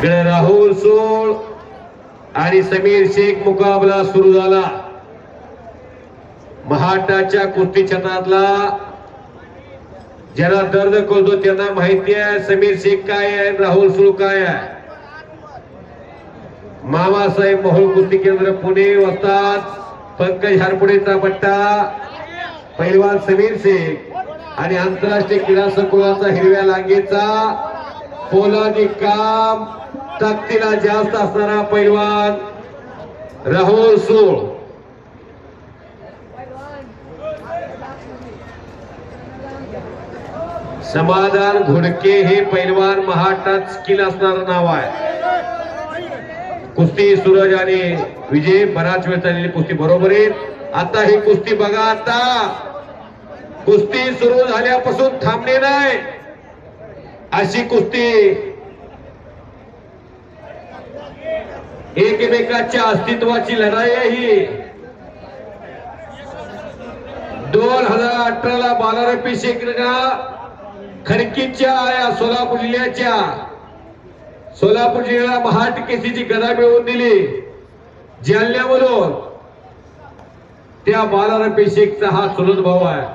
इकडे राहुल सोळ आणि समीर शेख मुकाबला सुरू झाला. महाटाच्या कुस्ती छतातला ज्यांना दर्द करतो त्यांना माहिती आहे समीर शेख काय आहे राहुल सुळ काय आहे. मामासाहेब मोहोळ कुस्ती केंद्र पुणे वस्तात पंकज हारपुडेचा पट्टा पहिलवान समीर शेख आणि आंतरराष्ट्रीय क्रीडा संकुलाचा हिरव्या लांगेचा पोलादी काम ताकदीला जास्त असणारा पैलवान राहुल सोळ. समाधान घोडके हे पैलवान महाराष्ट्रात स्किल असणारं नाव आहे. कुस्ती सूरज आणि विजय बराच वेळ चाललेली कुस्ती बरोबर आहे. आता ही कुस्ती बघा आता. कुस्ती सुरू झाल्यापासून थांबणे नाही. अशी कुस्ती एकमेकाच्या अस्तित्वाची लढाई आहे ही. दोन हजार अठराला बालारपी शेखरगा खडकीच्या या सोलापूर जिल्ह्याच्या. सोलापूर जिल्ह्याला महाट केसीची गदा मिळवून दिली. जालन्यावरून त्या बालारपी शेखचा हा चुलत भाऊ आहे.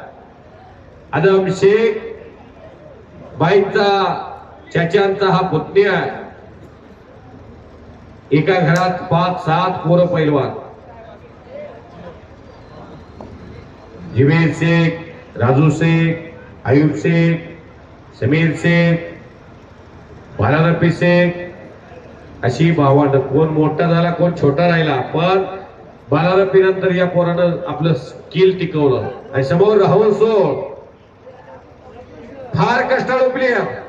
आदम शेख बाईंचा चाच्यांचा हा पुतणी आहे. एका घरात पाच सात पोरं पैलवान. जिवेद शेख राजू शेख आयुब शेख समीर शेख बालारफी शेख अशी भावानं कोण मोठा झाला कोण छोटा राहिला पण बालारफी नंतर या पोरानं आपलं स्किल टिकवलं. आणि समोर राहुल सोड फार कष्टाळू प्लेयर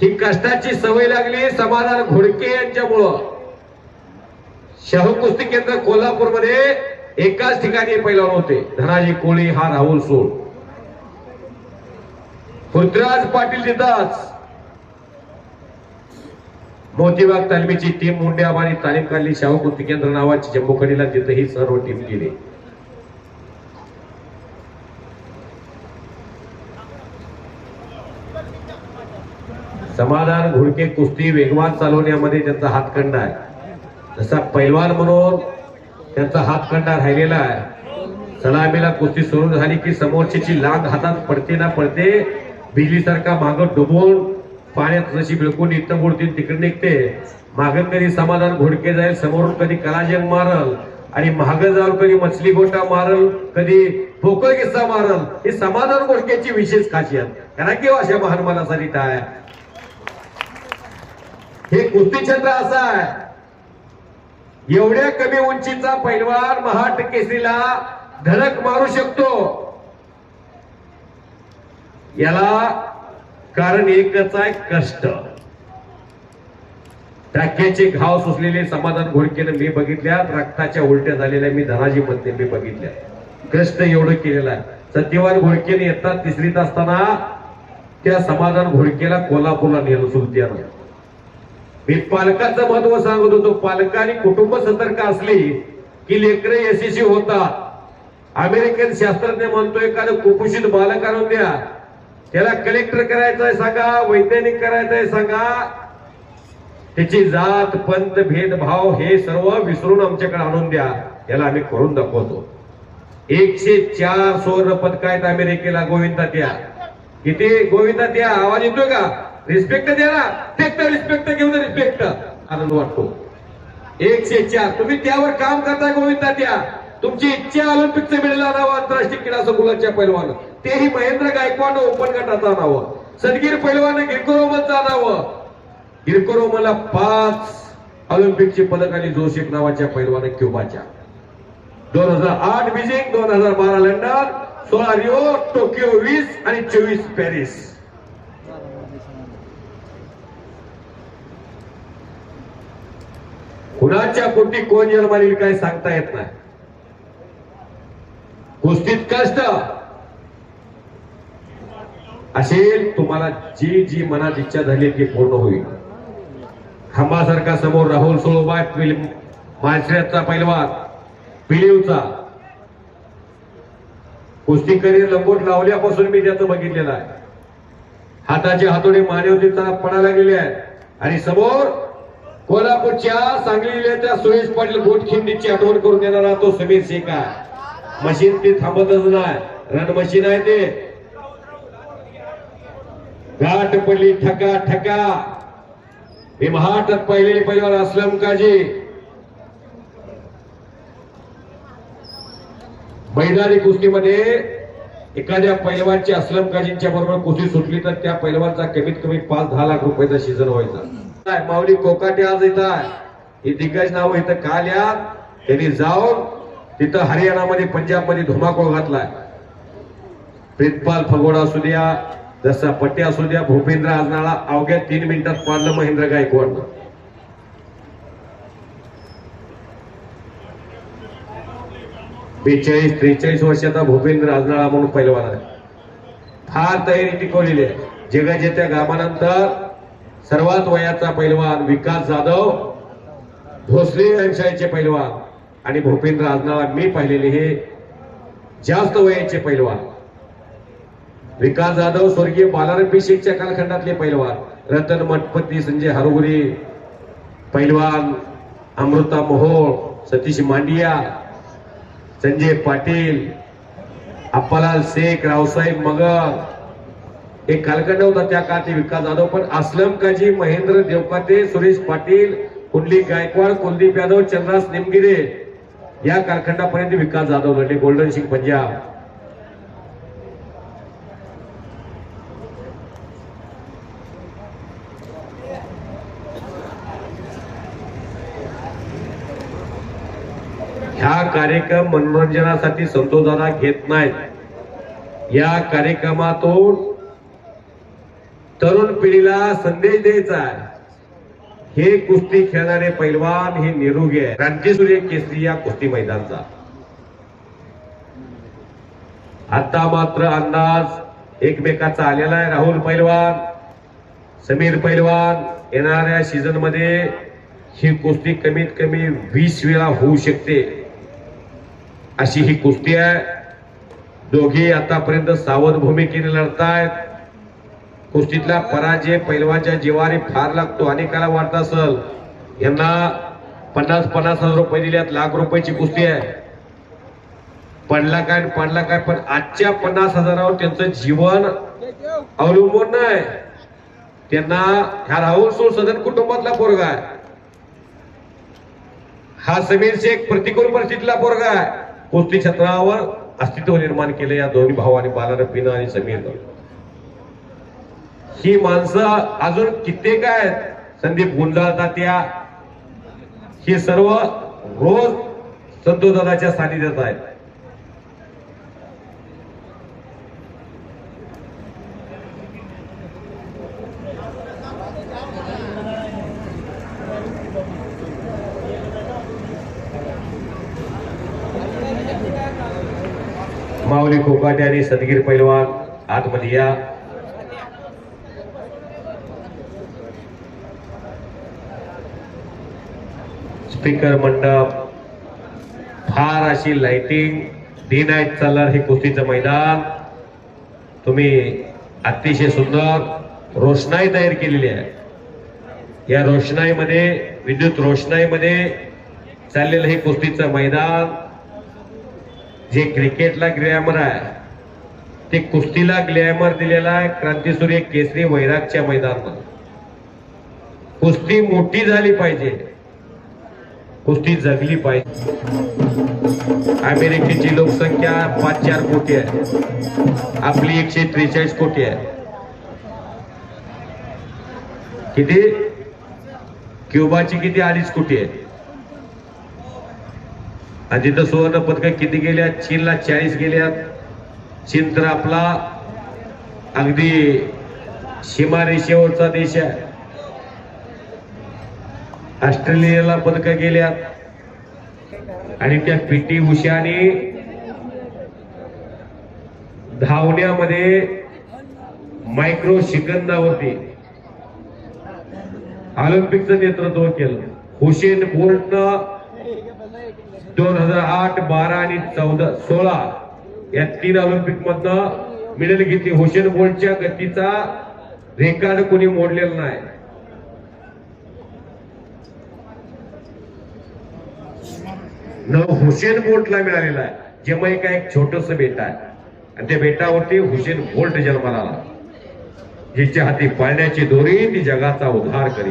ही कष्टाची सवय लागली समाधान घोडके यांच्यामुळं. शाहू कुस्ती केंद्र कोल्हापूरमध्ये एकाच ठिकाणी पैलवान होते. धनाजी कोळी हा राहुल सोळ. पृथ्वीराज पाटील तिथंच मोतीबाग तालमीची टीम मुंड्याबानी तालीम काढली. शाहू कुस्ती केंद्र नावाची जम्मू कडीला तिथं ही सर्व टीम गेली. समाधान घोडके कुस्ती वेगवान चालवण्यामध्ये त्यांचा हातखंड आहे. जसा पैलवान म्हणून त्यांचा हातखंडा राहिलेला आहे सलामीला कुस्ती सुरू झाली की समोरची लांग हातात पडते ना पडते बिजलीसारखा मागं डुबून पाण्यात जशी बिळकून इथं बुडतील तिकडे निघते. मागं कधी समाधान घोडके जाईल समोरून कधी कलाजंग मारल आणि मागं जाऊन कधी मछली गोटा मारल कधी ठोकर किस्सा मारल ही समाधान घोडक्याची विशेष खासियत. कारण की अशा महान मनासाठी काय हे कुस्ती असा असं आहे. एवढ्या कमी उंचीचा पैलवान महाट केसरीला धडक मारू शकतो. याला कारण एकच आहे कष्ट. टाक्याचे घाव सुचलेले समाधान घोडकेनं मी बघितल्यात. रक्ताच्या उलट्या झालेल्या मी धनाजी मध्ये मी बघितल्या कष्ट एवढं केलेलं आहे. सत्यवान घोडकेने येतात तिसरीत असताना त्या समाधान घोडकेला कोल्हापूरला नेलं सुलत्यानं मी पालकाचं महत्त्व सांगत होतो. पालक आणि कुटुंब सतर्क असली की लेकरं यशस्वी होतात. अमेरिकन शास्त्रज्ञ म्हणतो एखादं कुपोषित बालक आणून द्या. त्याला कलेक्टर करायचंय सांगा वैज्ञानिक करायचंय सांगा. त्याची जात पंत भेदभाव हे सर्व विसरून आमच्याकडे आणून द्या. याला आम्ही करून दाखवतो. एकशे चार सुवर्ण पदक आहेत अमेरिकेला गोविंदा त्या किती गोविंदा त्या आवाज येतोय का? रिस्पेक्ट द्या ना. रिस्पेक्ट घेऊन रिस्पेक्ट आनंद वाटतो. एकशे चार. तुम्ही त्यावर काम करताय गोविंदा द्या तुमची इच्छा ऑलिम्पिकचं मिळालं नाव आंतरराष्ट्रीय क्रीडा संकुलाच्या पैलवान. तेही महेंद्र गायकवाड ओपन गटाचा नाव सदगीर पैलवान गिरकोरोमनचा नाव गिरकोरोमनला पाच ऑलिम्पिकची पदक आणि जोशिक नावाच्या पैलवान क्युबाच्या. दोन हजार आठ बीजिंग दोन हजार बारा लंडन सोळा रिओ टोकियो वीस आणि चोवीस पॅरिस. कुणाच्या पोटी कोण जन्माला येईल काय सांगता येत नाही. कुस्तीत कष्ट. असेल तुम्हाला जी जी मनात इच्छा झाली ती पूर्ण होईल. खांबासारखा समोर राहुल सोळोबा माळशिऱ्याचा पैलवान पिलीवचा कुस्ती करीर लंगोट लावल्यापासून मी त्याचं बघितलेलं आहे. हाताचे हातोडे मानवतेचा पडायला गेले आहेत. आणि समोर कोल्हापूरच्या सांगली जिल्ह्याच्या सुरेश पाटील गोटखिंडीची आठवण करून देणारा तो समीर शेख आहे. मशीन ते थांबतच नाही. रन मशीन आहे ते. गाठ पडली ठका ठका. हे महाटात पाहिलेले परिवार असलम काजी. मैदानी कुस्तीमध्ये एखाद्या पैलवानची असलम काजींच्या बरोबर कुस्ती सुटली तर त्या पैलवानचा कमीत कमी पाच दहा लाख रुपयाचा सीझन व्हायचा. काय, माऊली कोकाटे आज इथं आहे. ही दिग्गज नाव इथं का लिहा त्यांनी जाऊन तिथं हरियाणामध्ये पंजाबमध्ये धुमाकूळ घातलाय. प्रितपाल फगोडा असू द्या जसा पट्टे असू द्या भूपेंद्र आजनाळा अवघ्या तीन मिनिटात पाडलं महेंद्र गायकवाड बेचाळीस त्रेचाळीस वर्षाचा भूपेंद्र आजनाळा म्हणून पैलवान आहे. फार तयारी टिकवलेली आहे. जगाच्या त्या गामानंतर सर्वात वयाचा पैलवान विकास जाधव भोसले यांच्याचे पैलवान आणि भूपेंद्र आजनाळा मी पाहिलेले हे जास्त वयाचे पैलवान. विकास जाधव स्वर्गीय बालाराम कालखंडातले पैलवान रतन मठपती संजय हरगुरे पैलवान अमृता मोहोळ सतीश मांडिया संजय पाटील अप्पालाल शेख रावसाहेब मगर एक कालखंड होता त्या काळात विकास जाधव पण असलम काजी महेंद्र देवकाते सुरेश पाटील कुंडली गायकवाड कुलदीप यादव चंद्रास निमगिरे या कालखंडापर्यंत विकास जाधव लढले गोल्डन सिंग पंजाब. ह्या कार्यक्रम मनोरंजनासाठी संतोषदादा घेत नाहीत. या कार्यक्रमातून पिढीला संदेश द्यायचा आहे. हे कुस्ती खेळणारे पैलवान हे निरोगी आहे क्रांतीसूर्य केसरी या कुस्ती मैदानचा. आता मात्र अंदाज एकमेकाचा आलेला आहे. राहुल पैलवान समीर पैलवान येणाऱ्या सीझनमध्ये ही कुस्ती कमीत कमी वीस वेळा होऊ शकते. अशी ही कुस्ती आहे. दोघे आतापर्यंत सावध भूमिकेने लढतायत. कुस्तीतला पराजय पैलवाच्या जीवाने फार लागतो. अनेकाला वाटत असल यांना पन्नास पन्नास हजार रुपये दिल्यात लाख रुपयाची कुस्ती आहे. पडला काय पडला काय पण आजच्या पन्नास हजारावर त्यांचं जीवन अवलंबून नाही. त्यांना ह्या राहुल सोळ सदन कुटुंबातला पोरगा आहे. हा समीर शेख प्रतिकूल परिस्थितीतला पोरगा आहे. कुस्ती क्षेत्रावर अस्तित्व निर्माण केलं या दोन्ही भावाने बालारपीनं आणि समीरनं. ही माणसं अजून कित्येक आहेत. संदीप गुंजाळ तात्या हे सर्व रोज संतोदाच्या सानिध्यात आहेत. माऊली कोकाटे आणि सदगीर पैलवान आतमध्ये या. स्पीकर मंडप फार अशी लाइटिंग डी नाईट चालणार हे कुस्तीचं मैदान. तुम्ही अतिशय सुंदर रोषणाई तयार केलेली आहे. या रोषणाईमध्ये विद्युत रोषणाईमध्ये चाललेलं हे कुस्तीचं मैदान जे क्रिकेटला ग्लॅमर आहे ते कुस्तीला ग्लॅमर दिलेला आहे क्रांतीसूर्य केसरी वैरागच्या मैदानात. कुस्ती मोठी झाली पाहिजे. कुस्ती जगली पाहिजे. अमेरिकेची लोकसंख्या पाच चार कोटी आहे. आपली एकशे त्रेचाळीस कोटी आहे. किती? क्युबाची किती? अडीच कोटी आहे. आणि तिथं सुवर्ण पदक किती गेल्यात? चीनला चाळीस गेल्यात. चीन तर आपला अगदी सीमारेषेवरचा देश आहे. ऑस्ट्रेलियाला पदक गेल्यात. आणि त्या पीटी उषाने धावण्यामध्ये मायक्रो शिकंदावरती ऑलिम्पिकचं नेतृत्व केलं. हुसेन बोल्टनं दोन हजार आठ बारा आणि चौदा सोळा या तीन ऑलिम्पिक मधनं मेडल घेतली. हुसेन बोल्टच्या गतीचा रेकॉर्ड कोणी मोडलेला नाही. न हुसेन बोल्टला मिळालेला आहे. जमैका एक छोटस बेट आहे. आणि त्या बेटावरती हुसेन बोल्ट जन्माला आला. जिच्या हाती पाळण्याची दोरी ती जगाचा उद्धार करी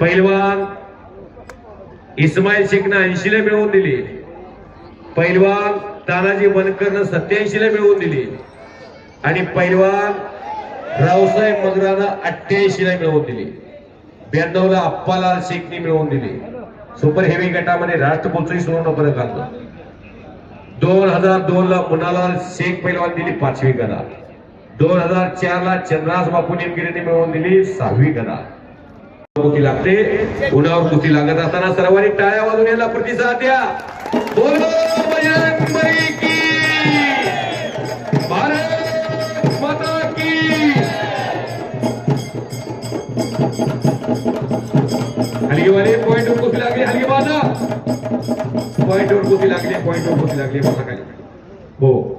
पैलवान इस्माईल शेखनं ऐंशीला मिळवून दिली. पैलवान तानाजी बनकरनं सत्याऐंशीला मिळवून दिली. आणि पहिलवान रावसाहेब मगरानं अठ्ठ्याऐंशीला मिळवून दिली. ब्याण्णवला अप्पालाल शेखनी मिळवून दिली. सुपर हेवी गटामध्ये राष्ट्रकुलचंही सुवर्ण पदक आणलं दोन हजार दोन ला मुनालाल शेख पैलवान दिली? पाचवी गदा दोन हजार चार ला चंद्रास बापू निमगिरीने मिळवून दिली सहावी गदा कुस्ती लागते. उन्हावर कुस्ती लागत असताना सर्वांनी टाळ्या वाजून याला प्रतिसाद द्या. बोलो बजरंगबली की. हलगीवाले कुस्ती लागली हलगी बाजा पॉइंटवर कुस्ती लागली? पॉइंटवर कुस्ती लागली? बसा खाली. हो.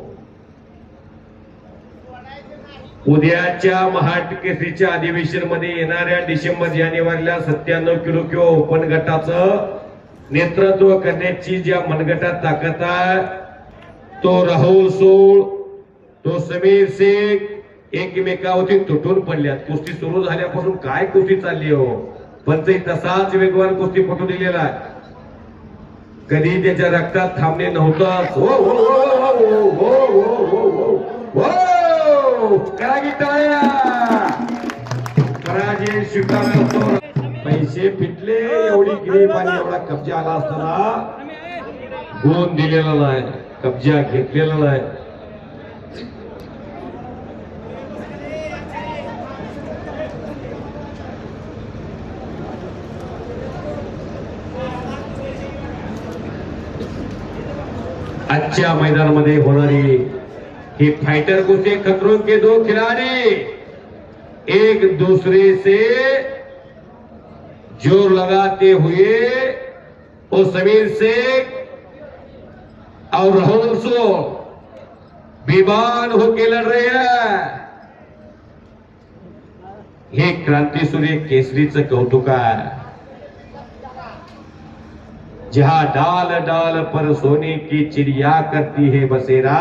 उद्याच्या महाट केसरीच्या अधिवेशनमध्ये येणाऱ्या डिसेंबर जानेवारीला सत्त्याण्णव किलो किंवा ओपन गटाचं नेतृत्व करण्याची ज्या मनगटात ताकद आहे तो राहुल सोळ तो समीर शेख एकमेकावरती तुटून पडल्यात. कुस्ती सुरू झाल्यापासून काय कुस्ती चालली हो? पण ते तसाच वेगवान कुस्ती पटू दिलेला आहे. कधी त्याच्या रक्तात थांबणे नव्हतं हो हो हो हो हो पराजय पैसे फिटले एवढी ग्रीप आणि एवढा कब्जा आला असताना गोंद दिलेला नाही कब्जा घेतलेला नाही आजच्या मैदानामध्ये होणारी ही फाइटर कुस्ती खतरों के दो खिलाड़ी? एक दूसरे से जोर लगाते हुए वो समीर शेख और राहुल सो विमान होके लड़ रहे हैं। हे क्रांती सूर्य केसरीचं कौतुक आहे जहा डाल डाल पर सोने की चिड़िया करती है बसेरा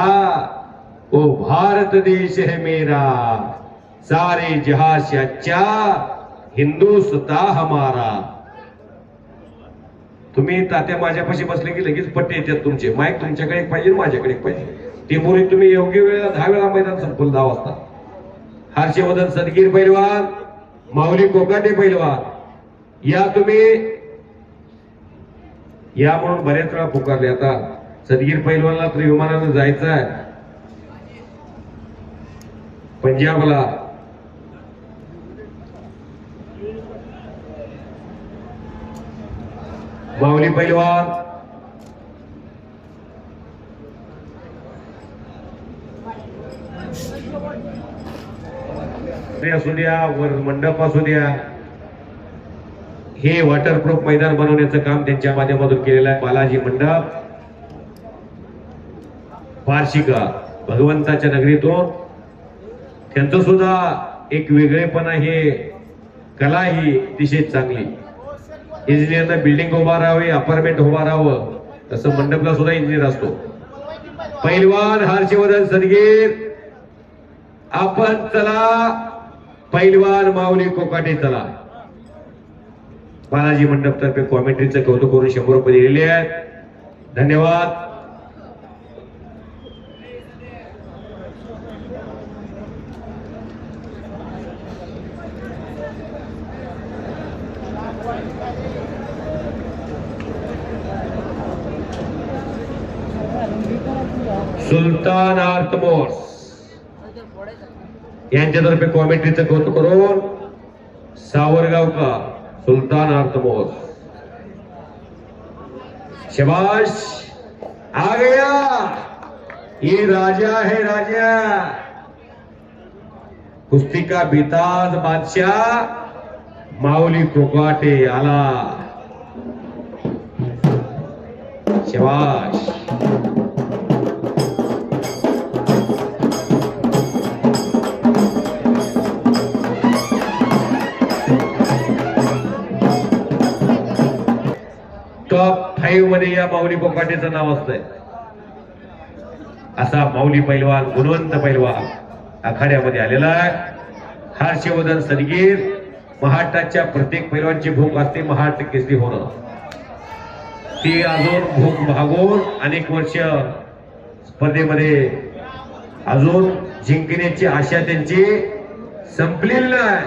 वो भारत देश है मेरा। सारे जहां से अच्छा हिंदुस्ता हमारा। तुम्ही तात्या माझ्यापाशी बसले की लगेच पट्टे येतात तुमचे. माईक तुमच्याकडे एक पाहिजे माझ्याकडे एक पाहिजे. ती मुली तुम्ही योग्य वेळेला दहा वेळा मैदान संपलं दहा वाजता. हर्षवर्धन सदगीर पैलवान माऊली कोकाटे पैलवान. या तुम्ही या म्हणून बऱ्याच वेळा पुकारले. आता सदगीर पैलवानला तर विमानानं जायचं आहे. पंजाबला माऊली पैलवान असू द्या वर मंडप असू द्या. हे वॉटरप्रूफ मैदान बनवण्याचं काम त्यांच्या माध्यमातून केलेलं आहे. बालाजी मंडप वार्षिका भगवंताच्या नगरीतून. त्यांचं सुद्धा एक वेगळेपणा हे कला ही अतिशय चांगली. इंजिनियरनं बिल्डिंग उभा राहावी अपार्टमेंट उभा राहावं तसं मंडपला सुद्धा इंजिनियर असतो. पैलवान हर्षवर्धन सदगीर आपण चला पैलवान माऊली कोकाटे चला. बालाजी मंडप तर्फे कॉमेंट्रीचं कौतुक करून शंभर रुपये दिलेले आहेत. धन्यवाद. सुलतान आर्तमोर्स यांच्यातर्फे कॉमेंट्रीचं कौतुक करून सावरगावकर. सुलतान आर्तमोर्स शबाश आ गया। ये राजा है राजा। कुस्ती का बेताज बादशाह, माऊली कोकाटे आला। शबाश टॉप फाईव्हमध्ये या माऊली कोकाटेचं नाव असतंय. असा माऊली पैलवान गुणवंत पैलवान आखाड्यामध्ये आलेला आहे. हर्षवर्धन सदगीर महाराष्ट्राच्या प्रत्येक पैलवानची भूक असते महाराष्ट्र केसरी होणं. ती अजून भूक भागून अनेक वर्ष स्पर्धेमध्ये अजून जिंकण्याची आशा त्यांची संपलेली नाही.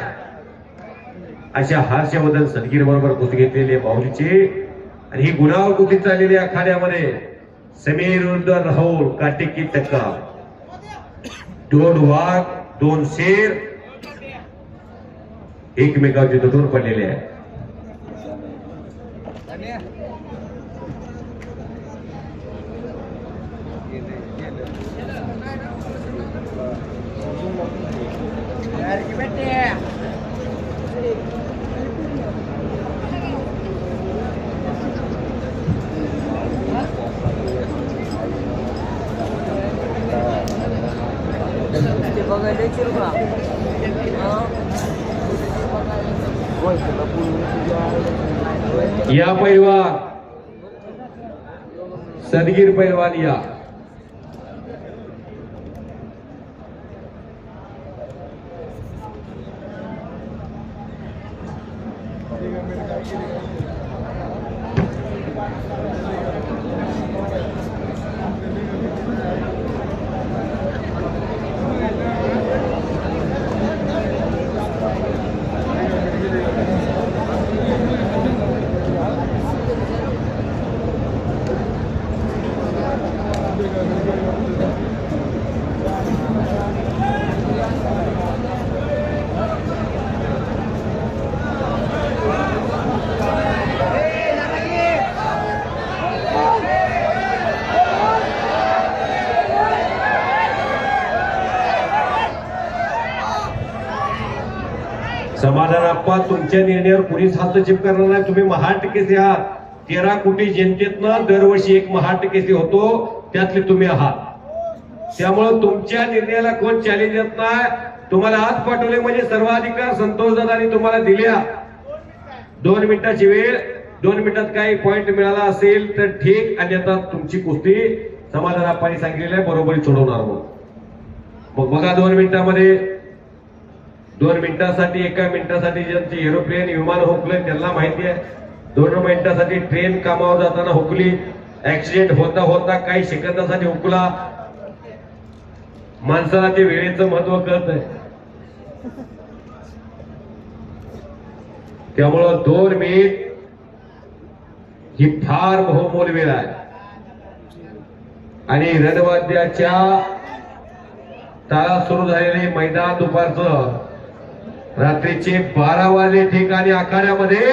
अशा हर्षवर्धन सदगीर बरोबर घुस घेतलेली माऊलीचे माऊलीची. आणि ही गुणावर कुस्ती चाललेली आखाड्यामध्ये समीर विरुद्ध राहुल काटेकी टक्का दोन वाघ, दोन शेर एकमेकांचे तुटून पडलेले आहे. बघायला येशील का या पैलवान सदगीर पैलवान या तुमच्या निर्णयावर कुणीच हस्तक्षेप करणार नाही. तुम्ही महाटकेसे आहात. तेरा कोटी जनतेतनं दरवर्षी एक महाटकेसे होतो. त्यातले तुम्ही आहात. त्यामुळं तुमच्या निर्णयाला कोण चॅलेंज येत नाही? तुम्हाला आज पाठवले म्हणजे सर्वाधिकार संतोष दादानी तुम्हाला दिल्या. दोन मिनिटाची वेळ. दोन मिनिटात काही पॉइंट मिळाला असेल तर ठीक. अन्यथा तुमची कुस्ती समाधान सांगितलेल्या आहे. बरोबरी सोडवणार मग मग बघा दोन मिनिटामध्ये. दोन मिनिटासाठी एका मिनिटासाठी ज्यांचे एरोप्लेन विमान हुकले त्यांना माहिती आहे. दोन मिनिटासाठी ट्रेन कामावर जाताना हुकली. ऍक्सिडेंट होता होता काही सेकंदासाठी हुकला. माणसाला ते वेळेचं महत्त्व कळत आहे त्यामुळं दोन मिनिट ही फार बहुमोल वेळ आहे. आणि रणवाद्याच्या ताळा सुरू झालेले मैदान दुपारचं रात्रीचे बारा वाजे ठिकाणी आखाड्यामध्ये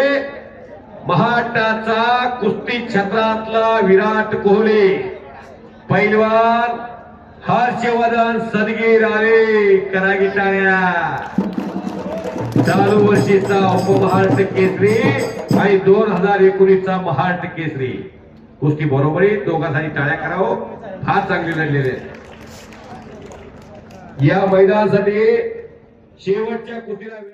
महाराष्ट्राचा कुस्ती क्षेत्रातला विराट कोहली. पैलवान हर्षवर्धन सदगीर आले करागी टाळ्या. चालू वर्षीचा उपमहाराष्ट्र केसरी आणि दोन हजार एकोणीसचा महाराष्ट्र केसरी. कुस्ती बरोबरी दोघांसाठी टाळ्या करावं. फार चांगली लढलेले या मैदानासाठी शेवटच्या कुस्तीला